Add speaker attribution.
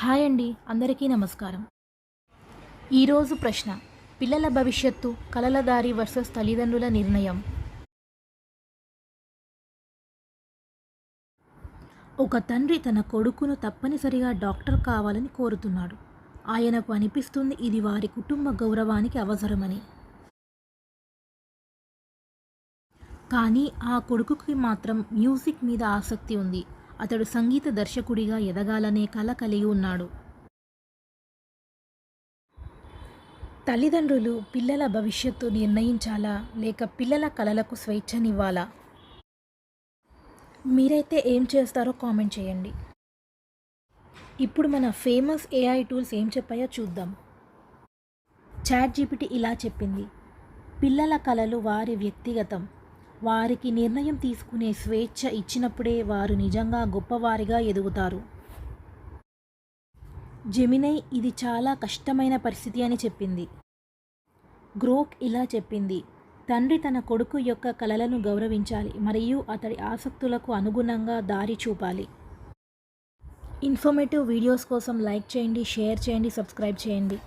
Speaker 1: Hi అండి అందరికీ నమస్కారం. ఈరోజు ప్రశ్న పిల్లల భవిష్యత్తు కలల దారి వర్సెస్ తల్లిదండ్రుల నిర్ణయం. ఒక తండ్రి తన కొడుకును తప్పనిసరిగా డాక్టర్ కావాలని కోరుతున్నాడు. ఆయనకు అనిపిస్తుంది ఇది వారి కుటుంబ గౌరవానికి అవసరమని. కానీ ఆ కొడుకుకి మాత్రం మ్యూజిక్ మీద ఆసక్తి ఉంది. అతడు సంగీత దర్శకుడిగా ఎదగాలనే కల కలిగి ఉన్నాడు. తల్లిదండ్రులు పిల్లల భవిష్యత్తు నిర్ణయించాలా లేక పిల్లల కలలకు స్వేచ్ఛనివ్వాలా? మీరైతే ఏం చేస్తారో కామెంట్ చేయండి. ఇప్పుడు మన ఫేమస్ ఏఐ టూల్స్ ఏం చెప్పాయో చూద్దాం. చాట్ జీపీటీ ఇలా చెప్పింది. పిల్లల కళలు వారి వ్యక్తిగతం. వారికి నిర్ణయం తీసుకునే స్వేచ్ఛ ఇచ్చినప్పుడే వారు నిజంగా గొప్పవారిగా ఎదుగుతారు. జెమినై ఇది చాలా కష్టమైన పరిస్థితి అని చెప్పింది. గ్రోక్ ఇలా చెప్పింది తండ్రి తన కొడుకు యొక్క కలలను గౌరవించాలి మరియు అతడి ఆసక్తులకు అనుగుణంగా దారి చూపాలి. ఇన్ఫర్మేటివ్ వీడియోస్ కోసం లైక్ చేయండి షేర్ చేయండి సబ్స్క్రైబ్ చేయండి.